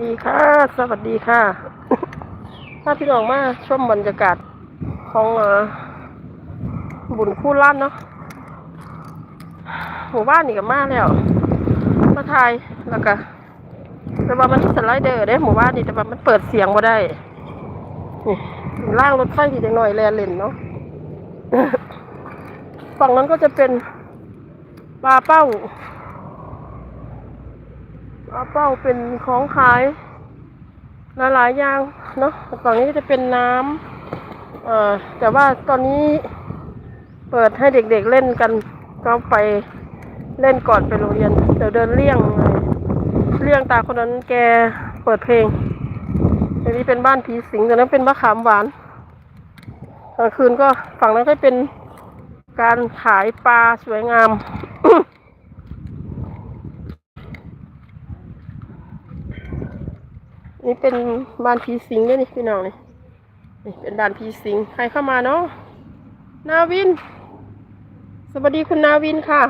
ดีค่ะ สวัสดีค่ะ ถ้าพี่น้องมาชมบรรยากาศของอบุญคู่ล้านเนาะหมู่บ้านนี่ก็มาแล้ว มาถ่ายแล้วก็แต่ว่ามันสไลเดอร์เด้หมู่บ้านนี่แต่ว่ามันเปิดเสียงมาได้ล่างรถไฟทีจังหน่อยแลนเล่นเนาะฝั่งนั้นก็จะเป็นปลาเป้า ปลาเป้าเป็นของขายหลายๆอย่างเนาะฝั่งนี้ก็จะเป็นน้ำอ่อแต่ว่าตอนนี้เปิดให้เด็กๆเล่นกันก็ไปเล่นก่อนไปโรงเรียนเดี๋ยวเดินเลี่ยงเลยเลี่ยงตาคนนั้นแกเปิดเพลงอันนี้เป็นบ้านผีสิงแต่นั้นเป็นมะขามหวานกลางคืนก็ฝั่งนั้นก็เป็นการขายปลาสวยงาม นี่เป็นบ้านผีสิงด้วยนี่พี่น้องนี่นี่เป็นด่านผีสิงใครเข้ามาเนาะนาวิน สวัสดีคุณนาวินค่ะ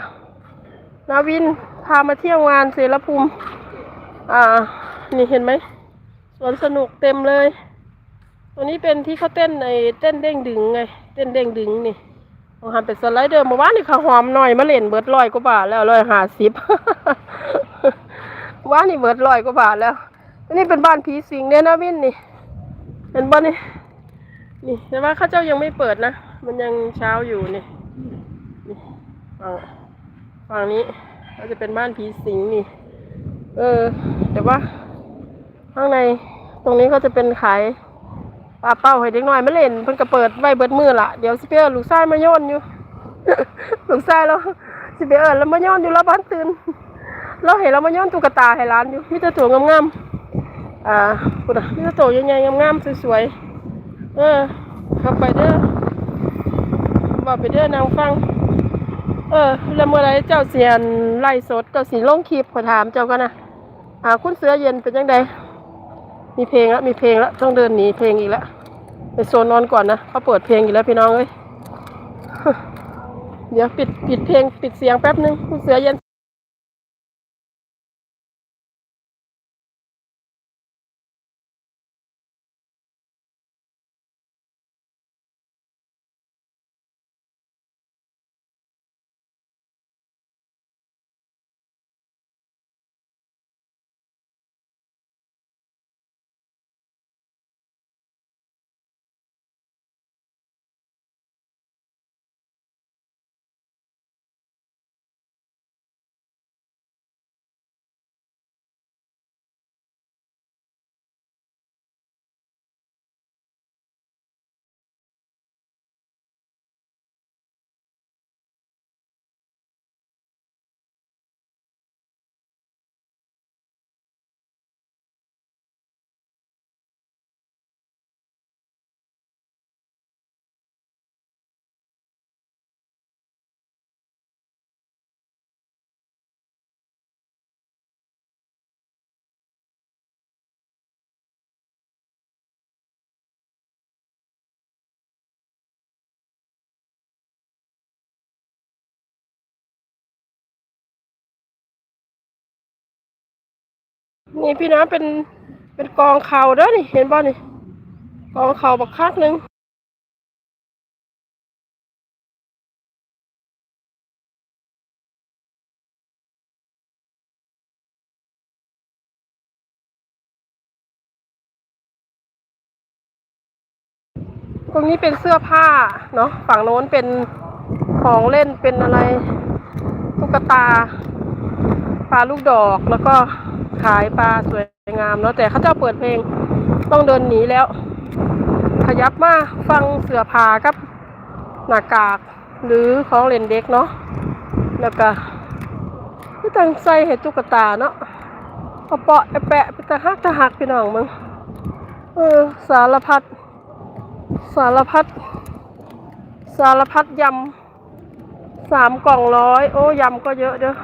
นาวินพามาเที่ยวงานเสรภูมิ อ่า นี่เห็นไหมสวนสนุกเต็มเลย ตัวนี้เป็นที่เขาเต้นในเต้นเด้งดึงไง เต้นเด้งดึงนี่ของหันเป็นสไลเดอร์เมื่อวานนี่เขาหอมหน่อยมาเล่นเบิร์ดร้อยกว่าบาทแล้วร้อยหาสิบว่านนี่เบิร์ดร้อยกว่าบาทแล้ว อันนี้เป็นบ้านผีสิงเนี่ยนะวินนี่เป็นบ้านนี่ นี่แต่ว่าข้าเจ้ายังไม่เปิดนะ มันยังเช้าอยู่นี่นี่ฝั่งฝั่งนี้ก็จะเป็นบ้านผีสิงนี่ เออ แต่ว่า ข้างในตรงนี้ก็จะเป็นขายปลาเป้าให้เด็กน้อยไม่เล่นเพิ่นก็เปิดไว้เบิดมือละเดี๋ยวสิไปเอิ้นลูกชายมาโยนอยู่ ลูกชายเราสิไปเอิ้นแล้วมาโยนอยู่แล้วบ้านตื่นเราเห็นเรามาโย้อนตุ๊กตาให้ร้านอยู่มีแต่ตัวงามๆ อ่าพุดอะมีแต่ตัวใหญ่ๆงามๆสวยๆเออข้าไปเด้อบอกไปเด้อนางฟัง เออแล้วเมื่อไรเจ้าเสียนไล่สดเจ้าสีลงคลิปขอถามเจ้ากันนะอ่าคุณเสือเย็นเป็นยังไงมีเพลงแล้วมีเพลงแล้วต้องเดินหนีเพลงอีกแล้วไปโซนนอนก่อนนะเขาเปิดเพลงอีกแล้วพี่น้องเอ้ยเดี๋ยวปิดปิดเพลงปิดเสียงแป๊บนึงคุณเสือเย็น นี่พี่น้ำเป็นเป็นกองเข่าเด้อนี่ เห็นบ่นี่ กองเข่าบักคักหนึ่งตรงนี้เป็นเสื้อผ้าเนาะฝั่งโน้นเป็นของเล่นเป็นอะไรตุ๊กตาปลาลูกดอกแล้วก็ ขายปลาสวยงามเนาะแต่เขาเจ้าเปิดเพลงต้องเดินหนีแล้ว ขยับมาฟังเสือผากับหน้ากาก หรือของเล่นเด็กเนาะแล้วก็พี่ตังใส่เห็ดตุ๊กตาเนาะเอาเปาะไอแปะไปตะหักตะหักพี่น้องมึงเออสารพัด สารพัด สารพัดยำสามกล่องร้อย โอ้ยำก็เยอะเด้อ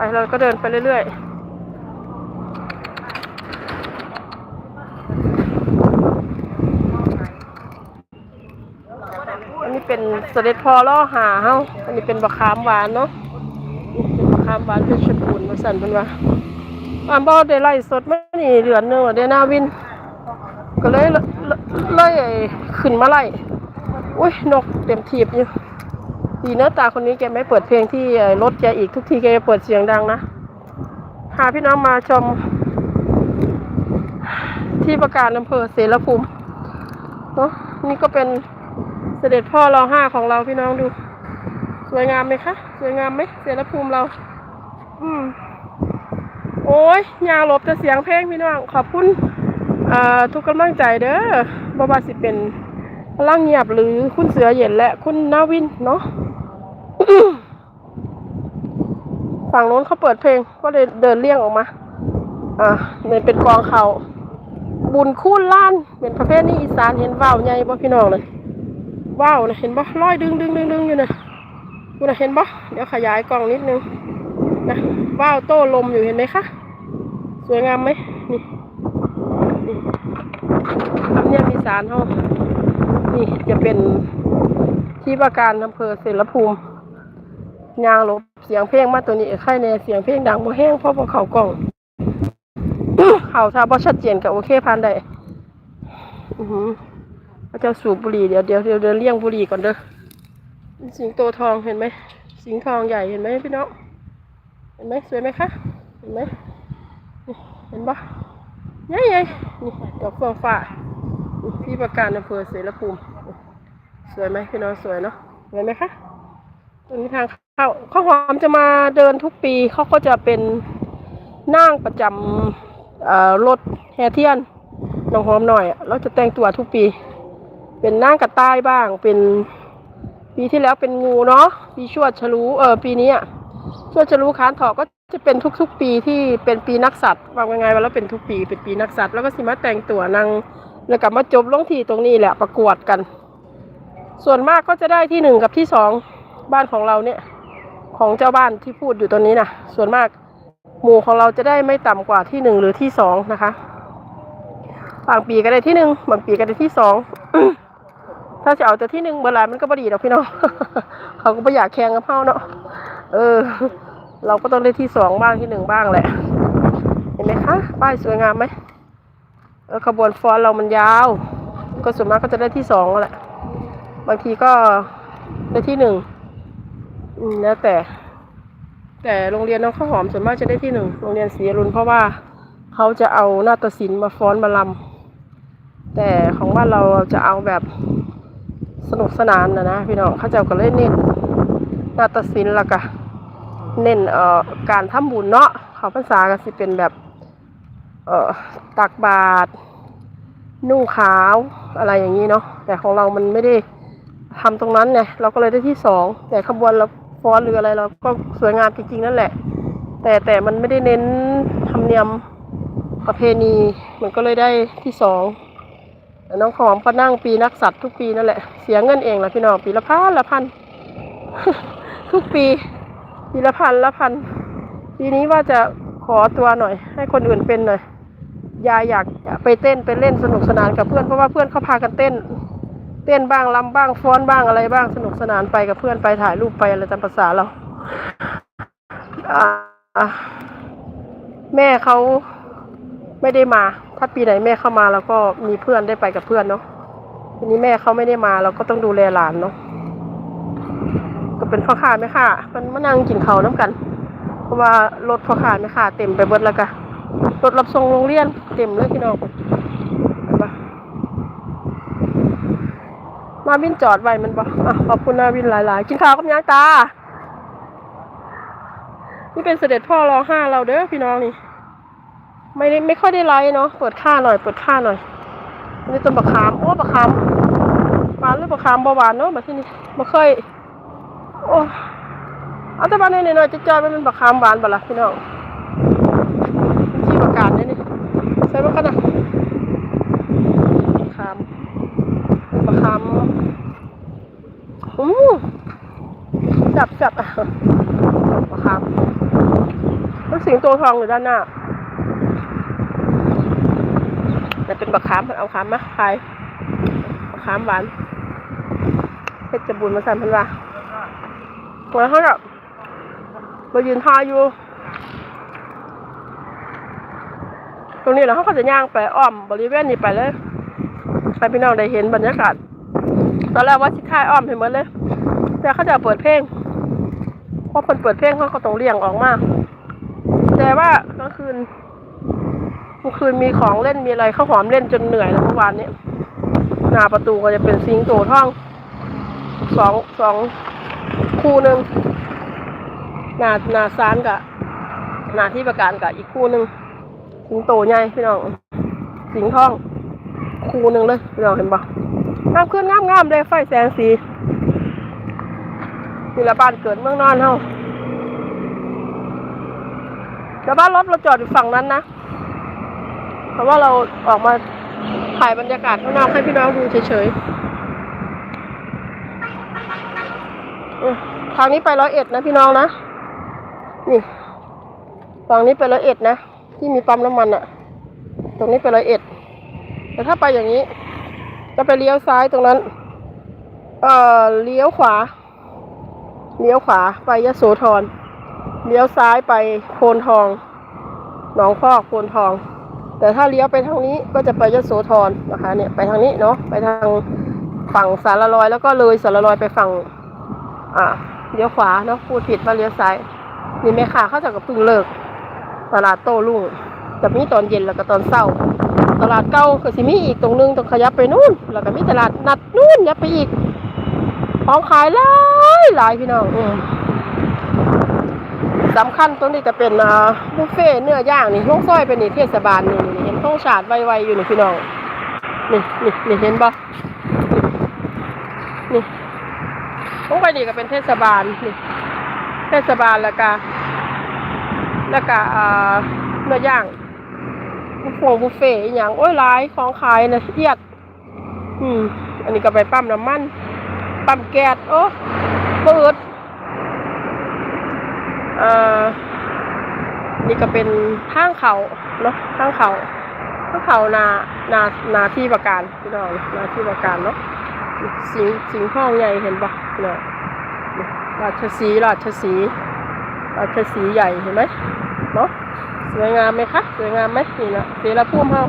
ไปเราก็เดินไปเรื่อยๆอันนี้เป็นเสด็จพอล่อหาเฮาอันนี้เป็นบะขามหวานเนาะเป็นบะขามหวานเพชบูรณ์มาสั่นเพิ่นว่าอ่านบ่ได้ไล่สดมานี่เดือนหนึงแล้วเด้นาวิน ก็เลยเลยเลยขึ้นมาไล่ อุ้ยนกเต็มทีบอยู่ ดีนะตาคนนี้แกไม่เปิดเพลงที่รถแกอีกทุกทีแกจะเปิดเสียงดังนะพาพี่น้องมาชม ที่ประกาศอำเภอเสรภูมิเนาะนี่ก็เป็นเสด็จพ่อรอห้าของเราพี่น้องดู สวยงามไหมคะ สวยงามไหมเสรภูมิเรา อืมโอ้ยยางหลบแต่เสียงเพลงพี่น้อง ขอบคุณทุกกำลังใจเด้อบว่าสิเป็น พลังเงียบหรือคุณเสือเย็นและคุณนาวินเนาะฝั่งโน้นเขาเปิดเพลงก็เลยเดินเลี่ยงออกมา อ่าเนี่ยเป็นกองเขาบุญคูนล้านเป็นประเภทนี้อีสานเห็นว่าวใหญ่บ่พี่น้องเลยว่าวนะเห็นบ่ร้อยดึงดึงดึงดึงอยู่นะคุณเห็นบ่เดี๋ยวขยายกล้องนิดนึงนะว่าวโต้ลมอยู่เห็นไหมคะสวยงามไหมนี่นี่ทำเนียบอีสานเขา นี่จะเป็นที่ประการอำเภอเสรภูมิยางลบเสียงเพลงมาตัวนี้ไข่ในเสียงเพลงดังบ่แห้งเพราะบ่เขากล้องเขาถ้าบ่ชัดเจนก็โอเคผ่านได้อือหือพระเจ้าสูบบุหรี่เดี๋ยวเดี๋ยวเดี๋ยวเดี๋ยวเลี้ยงบุหรี่ก่อนเด้อสิงโตทองเห็นไหมสิงทองใหญ่เห็นไหมพี่น้องเห็นไหมสวยไหมคะเห็นไหมเห็นปะใหญ่ใหญ่นี่ดอกเฟืองฟ้า นี่พี่ประการอำเภอเสรภูมิสวยไหมพี่น้องสวยเนาะสวยไหมคะตรงนี้ทางเข้าข้าวหอมจะมาเดินทุกปีเขาก็จะเป็นนั่งประจำรถแฮเทียนน้องหอมหน่อยเราจะแต่งตัวทุกปี เป็นนั่งกระต่ายบ้างเป็นปีที่แล้วเป็นงูเนาะปีชวดฉลูเออปีนี้ชวดฉลูคานถอกก็จะเป็นทุกๆปีที่เป็นปีนักสัตว์ว่าไงว่าแล้วเป็นทุกปีเป็นปีนักสัตว์แล้วก็สิมาแต่งตัวนาง แล้วกลับมาจบลงที่ตรงนี้แหละประกวดกัน ส่วนมากก็จะได้ที่หนึ่งกับที่สองบ้านของเราเนี่ย ของเจ้าบ้านที่พูดอยู่ตรงนี้นะส่วนมากหมู่ของเราจะได้ไม่ต่ำกว่าที่หนึ่งหรือที่สองนะคะบางปีก็ได้ที่หนึ่งบางปีก็ได้ที่สองถ้าจะเอาแต่ที่หนึ่งเมื่อไรมันก็บดีดอกพี่น้องเขาก็ไม่อยากแข่งกับเฮาเนาะเออ เราก็ต้องได้ที่สองบ้างที่หนึ่งบ้างแหละ เห็นไหมคะ ป้ายสวยงามไหม เออขบวนฟ้อนเรามันยาว ก็ส่วนมากก็จะได้ที่สองแหละ บางทีก็ได้ที่หนึ่งอืมแล้วแต่ แต่โรงเรียนน้องข้าวหอมส่วนมากจะได้ที่หนึ่งโรงเรียนศรีอรุณเพราะว่าเขาจะเอานาฏศิลป์มาฟ้อนมาลำแต่ของบ้านเราจะเอาแบบสนุกสนานนะนะพี่น้องเขาเจะก็เลยเน้นนาฏศิลป์ละก็เน้นเอ่อการทำบุญเนาะเขาภาษาก็สิเป็นแบบ ตักบาตรนุ่งขาวอะไรอย่างนี้เนาะแต่ของเรามันไม่ได้ทำตรงนั้นไงเราก็เลยได้ที่สองแต่ขบวนเราฟ้อนหรืออะไรเราก็สวยงามจริงๆนั่นแหละ แต่แต่มันไม่ได้เน้นธรรมเนียมประเพณีมันก็เลยได้ที่สองน้องหอมก็นั่งปีนักสัตว์ทุกปีนั่นแหละเสียเงินเองแหละพี่น้องปีละพันละพันทุกปีปีละพันละพันปีนี้ว่าจะขอตัวหน่อย ให้คนอื่นเป็นหน่อย ยายอยากไปเต้นไปเล่นสนุกสนานกับเพื่อนเพราะว่าเพื่อนเขาพากันเต้น เต้นบ้างลำบ้างฟ้อนบ้างอะไรบ้างสนุกสนานไปกับเพื่อนไปถ่ายรูปไปอะไรตามภาษาเราแม่เขาไม่ได้มา ถ้าปีไหนแม่เข้ามาเราก็มีเพื่อนได้ไปกับเพื่อนเนาะทีนี้แม่เขาไม่ได้มาเราก็ต้องดูแลหลานเนาะก็เป็นพ่อค้าแม่ค้ามันมานั่งกินเขาน้ำกัน เพราะว่ารถพ่อค้าแม่ค้าเต็มไปเบิดแล้วกะ รถรับส่งโรงเรียนเต็มเลยพี่น้องเห็นมาวินจอดไว้มันบอกอะขอบคุณนาวินหลายๆกินข้าวกับยังตา นี่เป็นเสด็จพ่อรอห้าเราเด้อพี่น้องนี่ ไม่ได้ไม่ค่อยได้ไลฟ์เนาะเปิดค่าหน่อยเปิดค่าหน่อยอันนี้ต้นบักขามโอ้บักขามหวานหรือบักขามบ่หวานเนาะมาที่นี่มาเคยโอ้อาแต่บ้านหน่อยๆจะจอยมันเป็นบักขามหวานบ่ล่ะพี่น้องที่ประกาศเนี่ยนี่ ใส่มันกันนะบักขามประคำอืมจับจับอะประคำมันสิงโตทองอยู่ด้านหน้าแต่เป็นบักขามเอาขามมาขายบักขามหวานเพชรบุญมาสั่นพันว่าหัวเขาแบบมายืนทาอยู่ ต รงนี้แหละเขาก็จะย่างไปอ้อมบริเวณนี้ไปเลยให้พี่น้องได้เห็นบรรยากาศตอนแรกว่าสิท่ายอ้อมเห็นหมดเลย แต่เขาจะเปิดเพลงพอคนเปิดเพลงเขาก็ต้องเลี่ยงออกมาแต่ว่ากลางคืนกลางคืนมีของเล่นมีอะไรข้าวหอมเล่นจนเหนื่อยแล้วเมื่อวานนี้หน้าประตูก็จะเป็นสิงโตท่องสองสองคู่หนึ่งหน้าหน้าซานกับหน้าที่ประการกับอีกคู่หนึ่ง สิงโตใหญ่พี่น้องสิงท่อง คู่หนึ่งเลยพี่น้องเห็นปะงามขึ้นงามงามเลยไฟแสงสีนี่ละบ้านเกิดเมืองนอนเฮาแต่บ้านรถเราจอดอยู่ฝั่งนั้นนะเพราะว่าเราออกมาถ่ายบรรยากาศข้างนอกให้พี่น้องดูเฉยๆทางนี้ไปร้อยเอ็ดนะพี่น้องนะ นี่ฝั่งนี้ไปร้อยเอ็ดนะ ที่มีปั๊มน้ำมันอะตรงนี้ไปร้อยเอ็ด แต่ถ้าไปอย่างนี้ จะไปเลี้ยวซ้ายตรงนั้น เอ่อ เลี้ยวขวา เลี้ยวขวาไปยะโสธร เลี้ยวซ้ายไปโพนทอง หนองพอกโพนทอง แต่ถ้าเลี้ยวไปทางนี้ก็จะไปยะโสธรนะคะ เนี่ย ไปทางนี้เนาะ ไปทางฝั่งสารลอยแล้วก็เลยสารลอยไปฝั่ง อ่า เลี้ยวขวาเนาะ พูดผิดว่าเลี้ยวซ้าย นี่แม่ค้าเข้าจะกับพึ่งเลิก ตลาดโต้รุ่งจะมีตอนเย็นแล้วก็ตอนเช้า ตลาดเก่าก็สิมีอีกตรงนึงต้องขยับไปนู่น แล้วก็มีตลาดนัดนู่นยับไปอีกของขายหลายหลายพี่น้องสำคัญตรงนี้จะเป็นบุฟเฟ่เนื้อย่างนี่ห้องซอยเป็นนี่เทศบาลนี่นี่เห็นต้องฉาดไวๆอยู่นี่พี่น้องนี่นี่นี่เห็นปะนี่ห้องไปนี่ก็เป็นเทศบาลนี่เทศบาลแล้วก็ แล้วก็อ่าเนื้อย่างบุฟเฟ่บุฟเฟ่อย่างโอ้ยหลายของขายนะเทียด อืม อันนี้ก็ไปปั๊มน้ำมันปั๊มแก๊สโอ้เปิดอ่อนี่ก็เป็นทางเขาเนาะทางเขาทางเขานานานาที่ประการพี่น้องนาที่ประการเนาะสิงสิงห้องใหญ่เห็นปะพี่น้องราชสีห์ราชสี ห์ราชสีใหญ่เห็นไหมเนาะสวยงามไหมคะสวยงามไหมนี่นะเสรภูมิเฮา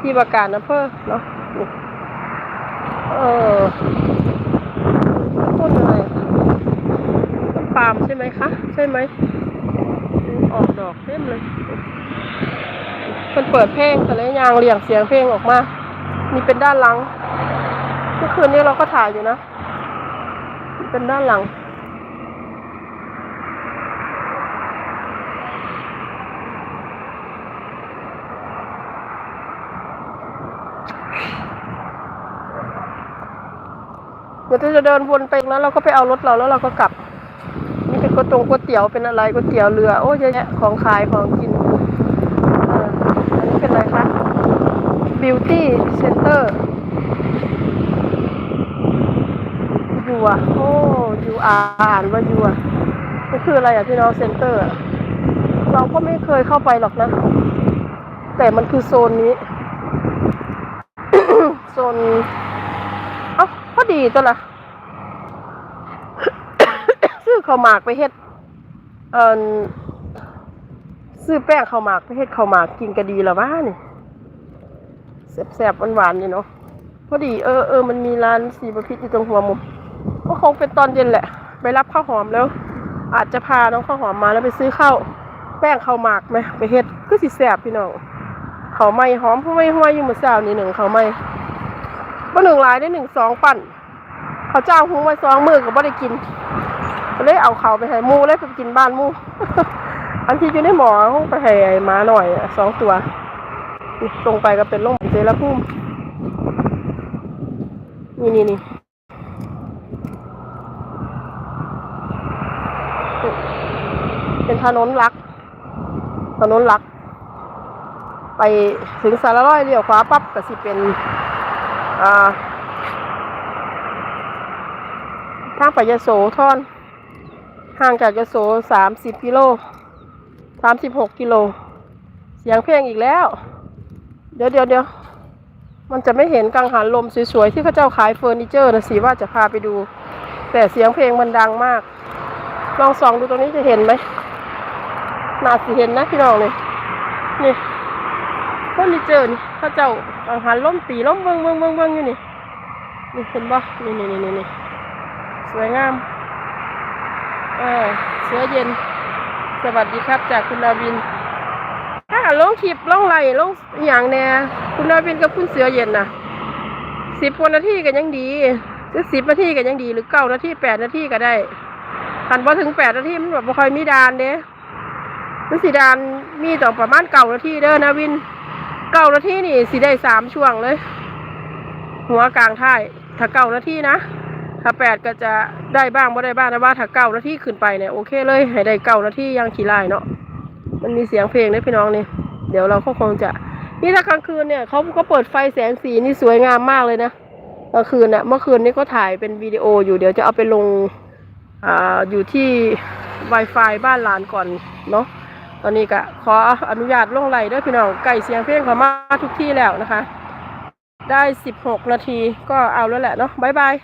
ที่ประกาศอำเภอเนาะเออต้นอะไรต้นปาล์มใช่ไหมคะใช่ไหมออกดอกเต็มเลยมันเปิดเพลงแต่ลยยางเรียงเสียงเพลงออกมานี่เป็นด้านหลังเมื่อคืนนี้เราก็ถ่ายอยู่นะ เป็นด้านหลัง เดี๋ยวจะเดินวนไปตรงนั้นเราก็ไปเอารถเราแล้วเราก็กลับ นี่เป็นก๋วยตงก๋วยเตี๋ยวเป็นอะไรก๋วยเตี๋ยวเรือ โอ้เยอะแยะของขายของกินอันนี้เป็นอะไรคะ Beauty Center ยูอะโอ้ยูอ่านว่ายูอะนี่คืออะไรอะพี่น้องเซ็นเตอร์เราก็ไม่เคยเข้าไปหรอกนะ แต่มันคือโซนนี้ โซน อ้าพอดีตัวละซื้อข้าวหมากไปเฮ็ด เอ่อซื้อแป้งข้าวหมากไปเฮ็ดข้าวหมากกินก็ดีแล้วว่านี่แซ่บๆหวานๆนี่เนาะพอดีเออเออมันมีร้านสีประพิษอยู่ตรงหัวมุมก็คงเป็นตอนเย็นแหละ ไปรับข้าวหอมแล้ว อาจจะพาน้องข้าวหอมมาแล้วไปซื้อข้าวแป้งข้าวหมากไหมไปเฮ็ดก็สิแซ่บพี่น้องข้าวไม้หอมผู้ไม่ห้วยอยู่มื้อเช้านี่หนึ่งข้าวไม้ บ่หนึ่งลายได้หนึ่งสองปั่นเขาเจ้าหูไว้สองมือก็บ่ได้กินเลยเอาเขาไปให้มูเลยไปกินบ้านมูอันที่อยู่ในหมอเขาไปให้ไอ้มาหน่อยสองตัวตรงไปก็เป็นล่มเจรพุ่มนี่นี่นี่เป็นถนนลัก ถนนลัก ไปถึงสารร้อยเลี้ยวขวาปั๊บก็สิเป็น ทางไปยโสธรห่างจากยโสสามสิบกิโลสามสิบหกกิโล เสียงเพลงอีกแล้ว เดี๋ยวเดี๋ยวเดี๋ยวมันจะไม่เห็นกังหันลมสวยๆ ที่เขาเจ้าขายเฟอร์นิเจอร์นะสิว่าจะพาไปดู แต่เสียงเพลงมันดังมาก ลองส่องดูตรงนี้จะเห็นไหมน่าสิเห็นนะพี่น้องเลยนี่เฟอร์นิเจอร์นี่ เขาเจ้าอาหารล้มตีล้มเบิ้งเบิ้งเบิ้งเบิ้งอยู่นี่นี่เห็นปะนี่นี่นี่นี่นี่สวยงามเออเสื้อเย็น สวัสดีครับจากคุณนาวินถ้าลงคลิปลงไหลลงอย่างแน่คุณนาวินกับคุณเสือเย็นนะสิบนาทีก็ยังดีหรือสิบนาทีก็ยังดีหรือเก้านาทีแปดนาทีก็ได้คันพอถึงแปดนาทีมันแบบบ่ค่อยมีดานเด้มันสีดานมีต่อประมาณเก้านาทีเด้อนาวิน เก้านาทีนี่สิได้สามช่วงเลย หัวกลางท้ายถ้าเก้านาทีนะถ้าแปดก็จะได้บ้างบ่ได้บ้างแต่ว่าถ้าเก้านาทีขึ้นไปเนี่ยโอเคเลยให้ได้เก้านาทียังขี่ไล่เนาะมันมีเสียงเพลงนะพี่น้องนี่เดี๋ยวเราก็คงจะ นี่ถ้ากลางคืนเนี่ยเขาก็เปิดไฟแสงสีนี่สวยงามมากเลยนะกลางคืนเนี่ยเมื่อคืนนี้ก็ถ่ายเป็นวิดีโออยู่เดี๋ยวจะเอาไปลงอ่าอยู่ที่ Wi-Fi บ้านหลานก่อนเนาะ ตอนนี้ก็ขออนุญาตลงไหลด้วยพี่น้องไก่เสียงเพลงเขามาทุกที่แล้วนะคะ ได้สิบหกนาทีก็เอาแล้วแหละเนาะบายบาย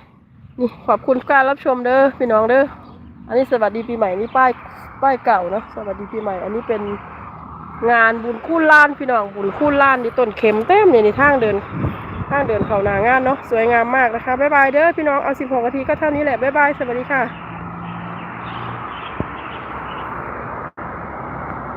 นี่ขอบคุณการรับชมเด้อพี่น้องเด้ออันนี้สวัสดีปีใหม่นี่ป้ายป้ายเก่าเนาะสวัสดีปีใหม่ อันนี้เป็นงานบุญคู่ล้านพี่น้องบุญคู่ล้านนี่ต้นเข็มเต็มเนี่ยในทางเดินทางเดินเขาหนางานเนาะสวยงามมากนะคะบายบายเด้อพี่น้องเอาสิบหกนาทีก็เท่านี้แหละบายบายสวัสดีค่ะ